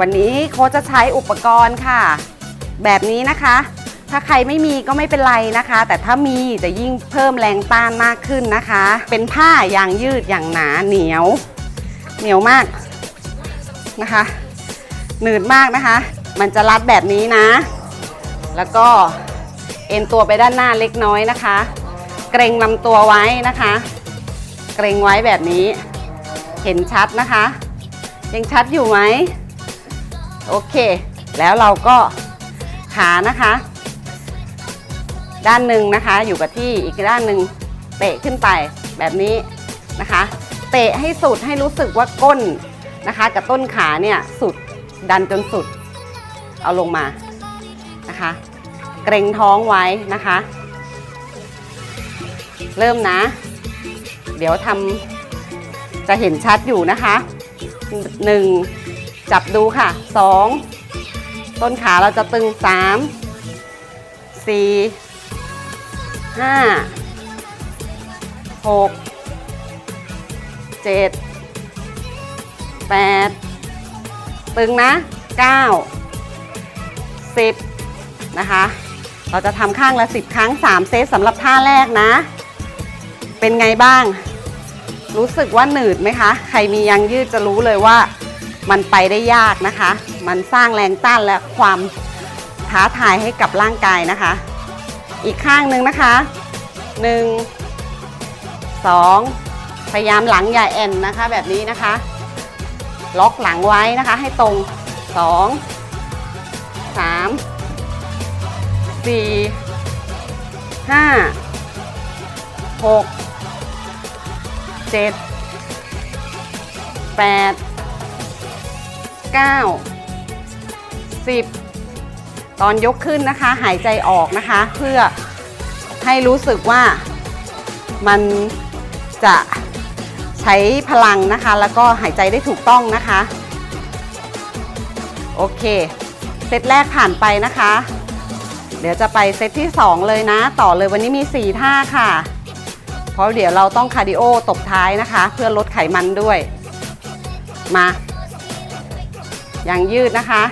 วันนี้โค้ชจะใช้อุปกรณ์ค่ะ แบบนี้นะคะ ถ้าใครไม่มีก็ไม่เป็นไรนะคะ แต่ถ้ามีจะยิ่งเพิ่มแรงต้านมากขึ้นนะคะ เป็นผ้ายางยืดอย่างหนาเหนียว เหนียวมากนะคะหนืดมากนะคะ มันจะรัดแบบนี้นะ แล้วก็เอ็นตัวไปด้านหน้าเล็กน้อยนะคะ เกรงลำตัวไว้นะคะ เกรงไว้แบบนี้ เห็นชัดนะคะ ยังชัดอยู่ไหม โอเค แล้วเราก็ขานะคะ ด้านหนึ่งนะคะ อยู่กับที่อีกด้านหนึ่งเตะขึ้นไปแบบนี้นะคะ เตะให้สุดให้รู้สึกว่าก้นนะคะ กับต้นขาเนี่ยสุดดันจนสุด เอาลงมานะคะ เกรงท้องไว้นะคะ เริ่มนะ เดี๋ยวทำจะเห็นชัดอยู่นะคะ1 จับดูค่ะ 2 ต้นขาเราจะตึง 3 4 5 6 7 8 ตึงนะ 9 10 นะคะ เราจะทำข้างละ 10 ครั้ง 3 เซตสำหรับท่าแรกนะ เป็นไงบ้างรู้สึกว่าหนืดไหมคะ ใครมียางยืดจะรู้เลยว่า มันไปได้ยากนะคะ มันสร้างแรงต้านและความท้าทายให้กับร่างกายนะคะ อีกข้างหนึ่งนะคะ 1 2 พยายามหลังอย่าแอนนะคะ แบบนี้นะคะ ล็อกหลังไว้นะคะ ให้ตรง 2 3 4 5 6เจ็ ดแปดเก้าสิบตอนยกขึ้นนะคะ หายใจออกนะคะ เพื่อให้รู้สึกว่ามันจะใช้พลังนะคะ แล้วก็หายใจได้ถูกต้องนะคะ โอเค เซตแรกผ่านไปนะคะ เดี๋ยวจะไปเซตที่ 2 เลยนะ ต่อเลยวันนี้มี 4 ท่าค่ะ เพราะเดี๋ยวเราต้องคาร์ดิโอตบท้ายนะคะ เพื่อลดไขมันด้วย มา ยังยืดนะคะ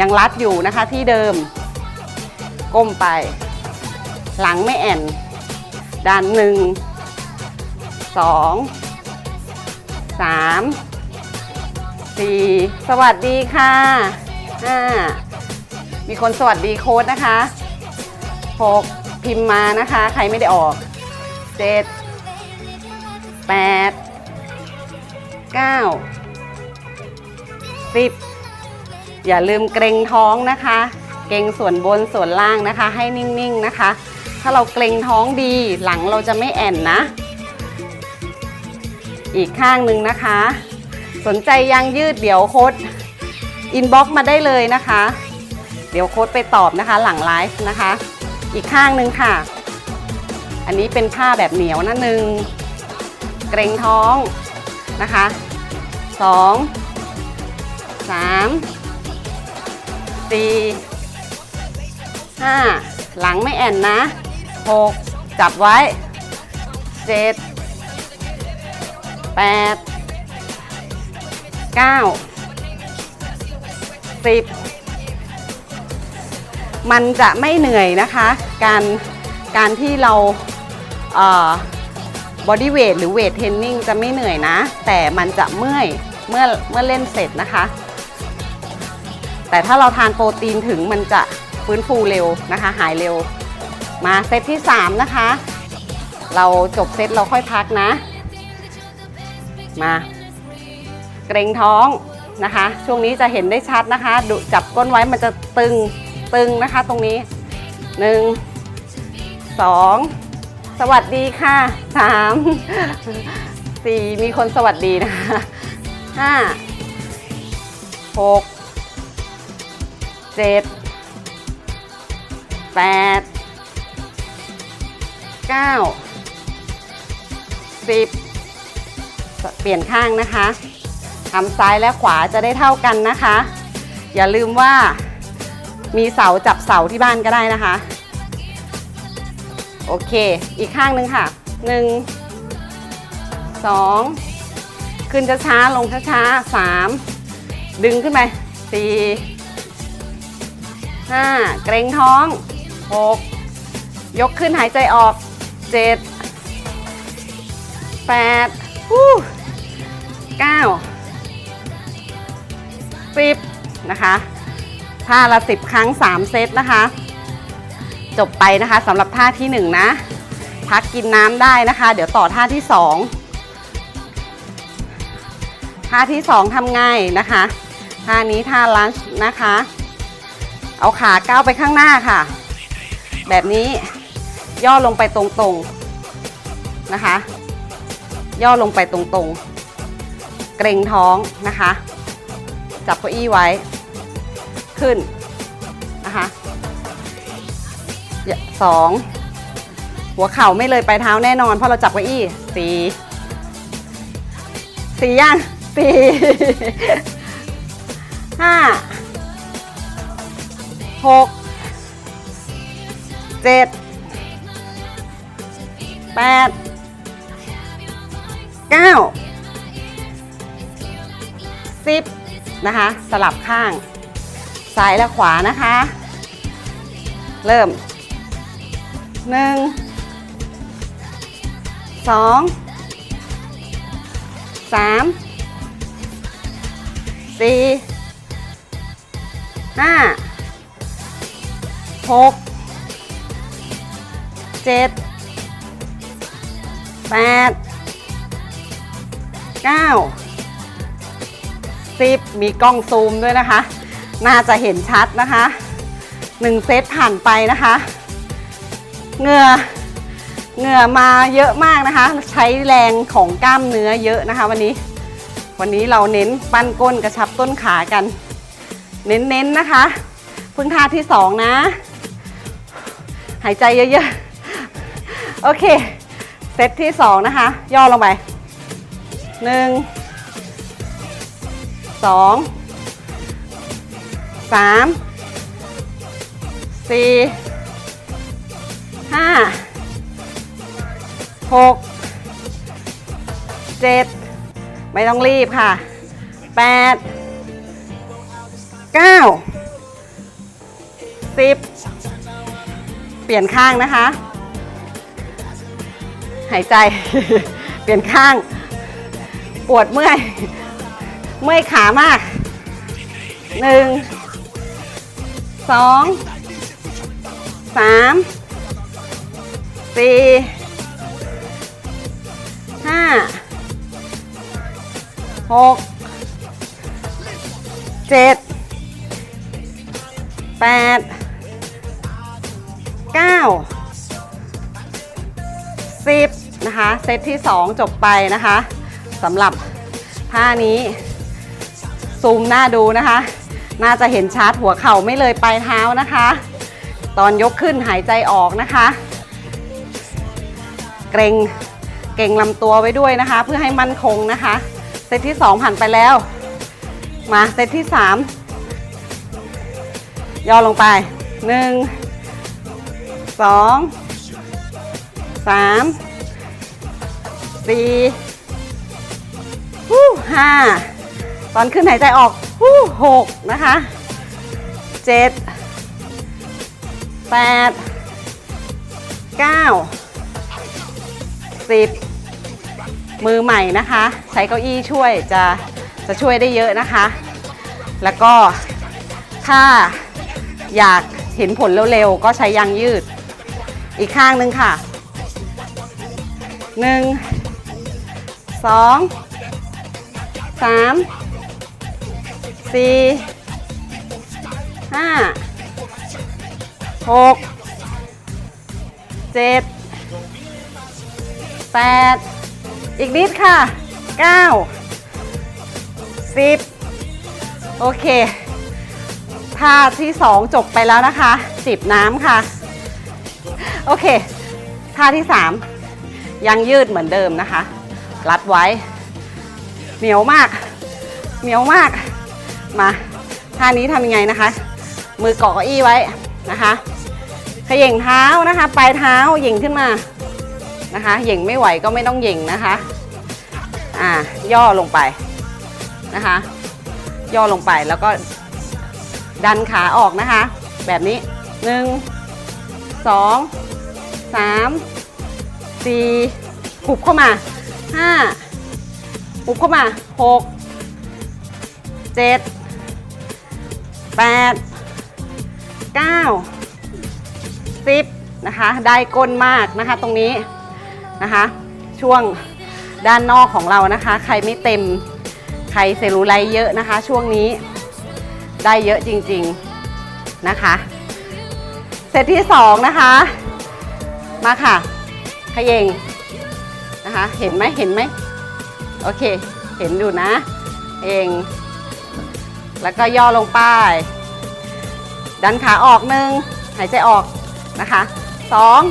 ยังรัดอยู่นะคะที่เดิม ก้มไป หลังไม่แอนด้านหนึ่งสองสามสี่สวัสดีค่ะห้ามีคนสวัสดีโค้ดนะคะหกพิมพ์มานะคะ ใครไม่ได้ออกเจ็ดแปดเก้าสิบ อย่าลืมเกรงท้องนะคะ เกรงส่วนบนส่วนล่างนะคะ ให้นิ่งๆนะคะ ถ้าเราเกรงท้องดีหลังเราจะไม่แอนนะ อีกข้างหนึ่งนะคะ สนใจยังยืดเดี๋ยวโค้ดอินบ็อกมาได้เลยนะคะ เดี๋ยวโค้ดไปตอบนะคะ หลังไลฟ์นะคะ อีกข้างหนึ่งค่ะ อันนี้เป็นผ้าแบบเหนียวนะหนึ่งเกรงท้องนะคะสองสาม สี่ห้าหลังไม่แอนนะหกจับไว้เจ็ดแปดเก้าสิบมันจะไม่เหนื่อยนะคะ การการที่เราบอดี้เวทหรือเวทเทรนนิ่งจะไม่เหนื่อยนะ แต่มันจะเมื่อยเมื่อเมื่อเล่นเสร็จนะคะ แต่ถ้าเราทานโปรตีนถึงมันจะฟื้นฟูเร็วนะคะ หายเร็ว มาเซตที่ 3 นะคะ เราจบเซตเราค่อยพักนะ มาเกรงท้องนะคะ ช่วงนี้จะเห็นได้ชัดนะคะดูจับก้นไว้มันจะตึงตึงนะคะตรงนี้ 1 2 สวัสดีค่ะ 3 4 มีคนสวัสดีนะคะ 5 6 7 8 9 10เปลี่ยนข้างนะคะทำซ้ายและขวาจะได้เท่ากันนะคะ อย่าลืมว่ามีเสาจับเสาที่บ้านก็ได้นะคะ โอเค อีกข้างหนึ่งค่ะ1 2ขึ้นช้าๆลงช้าๆ3ดึงขึ้นไปสี่ ห้าเกรงท้องหกยกขึ้นหายใจออกเจ็ดแปดฮู้เก้าสิบนะคะท่าละสิบครั้งสามเซตนะคะ จบไปนะคะสำหรับท่าที่หนึ่งนะ พักกินน้ำได้นะคะ เดี๋ยวต่อท่าที่สองท่าที่สองทำไงนะคะ ท่านี้ท่าลันช์นะคะ เอาขาก้าวไปข้างหน้าค่ะ แบบนี้ย่อลงไปตรงๆนะคะ ย่อลงไปตรงๆ เกรงท้องนะคะ จับเก้าอี้ไว้ ขึ้นนะคะสองหัวเข่าไม่เลยปลายเท้าแน่นอน เพราะเราจับเก้าอี้สี่สี่ย่างสี่ห้า หกเจ็ดแปดเก้าสิบนะคะ สลับข้าง ซ้ายและขวานะคะ เริ่มหนึ่งสองสามสี่ห้า หกเจ็ดแปดเก้าสิบมีกล้องซูมด้วยนะคะ น่าจะเห็นชัดนะคะหนึ่งเซตผ่านไปนะคะเหงื่อเหงื่อมาเยอะมากนะคะ ใช้แรงของกล้ามเนื้อเยอะนะคะ วันนี้ วันนี้เราเน้นปั้นก้นกระชับต้นขากัน เน้นๆนนะคะ พึ่งท่าที่สองนะายใจเยอะๆ โอเค เซตที่สองนะคะ ย่อลงไปหนึ่งสองสามสี่ห้าหกเจ็ดไม่ต้องรีบค่ะแปดเก้า เปลี่ยนข้างนะคะ หายใจ เปลี่ยนข้าง ปวดเมื่อย เมื่อยขามาก หนึ่ง สอง สาม สี่ ห้า หก เจ็ด แปด เก้าสิบนะคะ เซตที่ 2 จบไปนะคะสำหรับท่านี้ ซูมหน้าดูนะคะ น่าจะเห็นชาร์จหัวเข่าไม่เลยปลายเท้านะคะ ตอนยกขึ้นหายใจออกนะคะ เกรงเก่งลำตัวไว้ด้วยนะคะ เพื่อให้มั่นคงนะคะ เซตที่ 2 ผ่านไปแล้ว มาเซตที่ 3 ย่อลงไป 1 2 3สี่ฮู้ห้าตอนขึ้นหายใจออกหกนะคะเจ็ดแปดเก้าสิบมือใหม่นะคะ ใช้เก้าอี้ช่วยจะจะช่วยได้เยอะนะคะ แล้วก็ถ้าอยากเห็นผลเร็วๆ ก็ใช้ยางยืด อีกข้างหนึ่งค่ะหนึ่งสองสามสี่ห้าหกเจ็ดแปดอีกนิดค่ะเก้าสิบโอเคท่าที่สองจบไปแล้วนะคะจิบน้ำค่ะ โอเค ท่าที่สามยังยืดเหมือนเดิมนะคะ รัดไว้ เหนียวมาก เหนียวมาก มาท่านี้ทำยังไงนะคะ มือเกาะเก้าอี้ไว้นะคะขย่งเท้านะคะ ปลายเท้าเหย่งขึ้นมานะคะเหย่งไม่ไหวก็ไม่ต้องเหย่งนะคะอ่าย่อลงไปนะคะ ย่อลงไปแล้วก็ดันขาออกนะคะ แบบนี้หนึ่งสอง สามสี่หุบเข้ามาห้าหุบเข้ามาหกเจ็ดแปดเก้าสิบนะคะได้ก้นมากนะคะตรงนี้นะคะช่วงด้านนอกของเรานะคะ ใครไม่เต็มใครเซลลูไลท์เยอะนะคะ ช่วงนี้ได้เยอะจริงๆนะคะ เซตที่ 2 นะคะ มาค่ะขยเยงนะคะ เห็นไหมเห็นไหมโอเค เห็นอยู่นะ เอง แล้วก็ย่อลงไป ดันขาออกหนึ่งหายใจออกนะคะสอง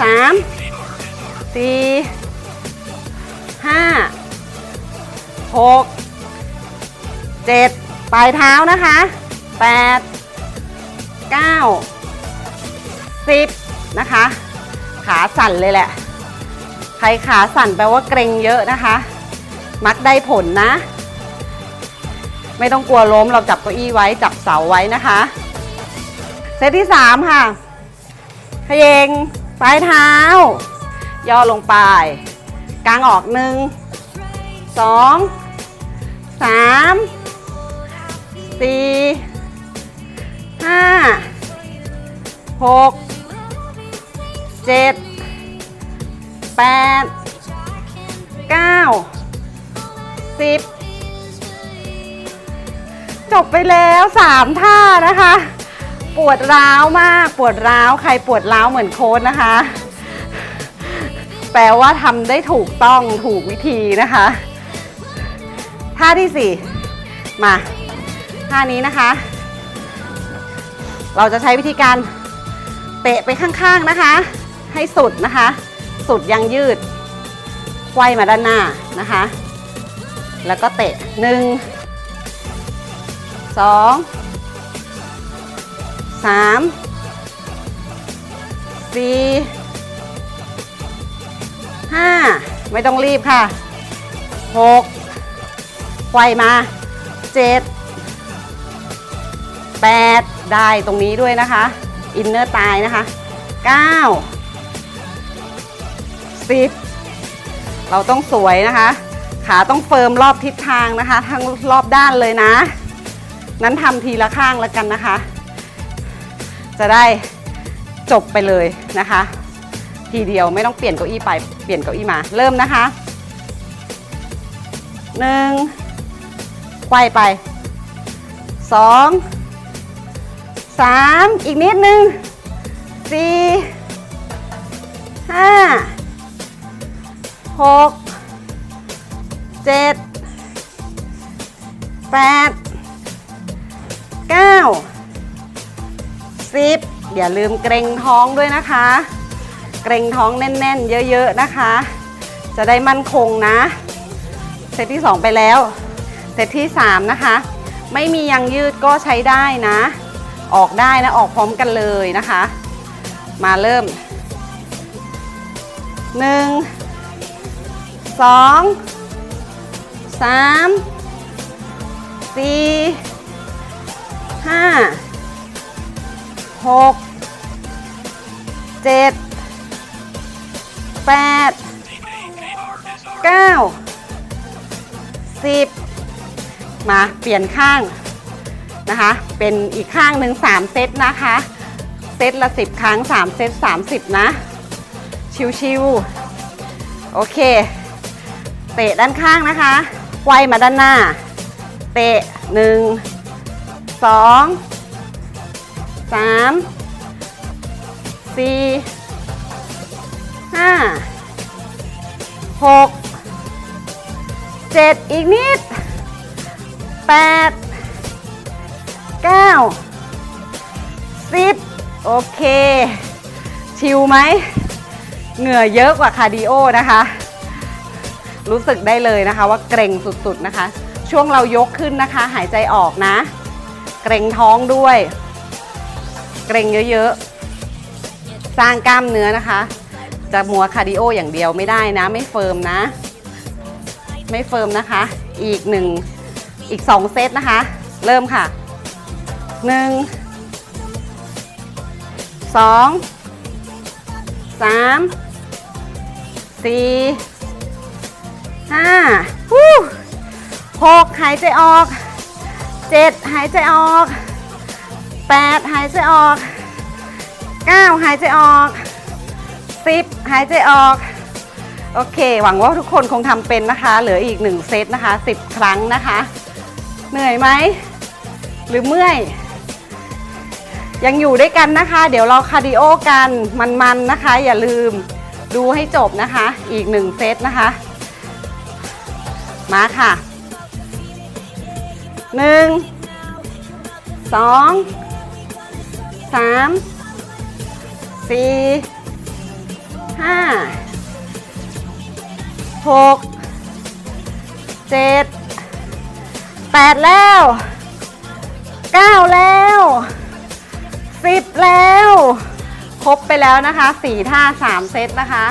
สามสี่ห้าหกเจ็ดปลายเท้านะคะแปดเก้าสิบ นะคะ ขาสั่นเลยแหละ ใครขาสั่นแปลว่าเกรงเยอะนะคะ มักได้ผลนะ ไม่ต้องกลัวล้มเราจับเก้าอี้ไว้จับเสาไว้นะคะ เซตที่ 3 ค่ะขยเงปลายเท้า ย่อลงไป กลางออกหนึ่งสองสามสี่ห้าหก เจ็ดแปดเก้าสิบจบไปแล้วสามท่านะคะ ปวดร้าวมากปวดร้าวใครปวดร้าวเหมือนโค้ดนะคะ แปลว่าทำได้ถูกต้องถูกวิธีนะคะท่าที่4มาท่านี้นะคะ เราจะใช้วิธีการเตะไปข้างๆนะคะ ให้สุดนะคะ สุดยังยืดไขว้มาด้านหน้านะคะ แล้วก็เตะหนึ่งสองสามสี่ห้าไม่ต้องรีบค่ะหกไขว้มาเจ็ดแปดได้ตรงนี้ด้วยนะคะ อินเนอร์ตายนะคะเก้า สิบเราต้องสวยนะคะ ขาต้องเฟิร์มรอบทิศทางนะคะ ทั้งรอบด้านเลยนะ นั้นทำทีละข้างแล้วกันนะคะ จะได้จบไปเลยนะคะ ทีเดียวไม่ต้องเปลี่ยนเก้าอี้ไปเปลี่ยนเก้าอี้มา เริ่มนะคะหนึ่งไขว้ไปสองสามอีกนิดนึงสี่ห้า หกเจ็ดแปดเก้าสิบอย่าลืมเกรงท้องด้วยนะคะ เกรงท้องแน่น ๆ เยอะ ๆ นะคะ จะได้มั่นคงนะ เซตที่ 2 ไปแล้ว เซตที่ 3 นะคะ ไม่มียังยืดก็ใช้ได้นะ ออกได้นะ ออกพร้อมกันเลยนะคะ มาเริ่ม 1 2 3 4 5 6 7 8 9 10มาเปลี่ยนข้างนะคะ เป็นอีกข้างหนึ่ง3เซตนะคะ เซตละ10ครั้ง3เซต30นะ ชิวๆโอเค เตะด้านข้างนะคะไวมาด้านหน้า เตะ1 2 3 4 5 6 7อีกนิด8 9 10โอเค ชิลไหม เหงื่อเยอะกว่าคาร์ดิโอนะคะ รู้สึกได้เลยนะคะ ว่าเกรงสุดๆนะคะ ช่วงเรายกขึ้นนะคะ หายใจออกนะ เกรงท้องด้วย เกรงเยอะๆ สร้างกล้ามเนื้อนะคะ จะมัวคาร์ดิโออย่างเดียวไม่ได้นะ ไม่เฟิร์มนะ ไม่เฟิร์มนะคะ อีกหนึ่งอีก2เซตนะคะ เริ่มค่ะหนึ่งสองสามสี่ ห้าหกหายใจออกเจ็ดหายใจออกแปดหายใจออกเก้าหายใจออกสิบหายใจออก โอเค หวังว่าทุกคนคงทำเป็นนะคะ เหลืออีกหนึ่งเซตนะคะสิบครั้งนะคะ เหนื่อยไหม หรือเมื่อย ยังอยู่ด้วยกันนะคะ เดี๋ยวเราคาร์ดิโอกันมันๆนะคะ อย่าลืมดูให้จบนะคะ อีกหนึ่งเซตนะคะ มาค่ะหนึ่งสองสามสี่ห้าหกเจ็ดแปดแล้วเก้าแล้วสิบแล้ว ครบไปแล้วนะคะสี่ท่าสามเซตนะคะ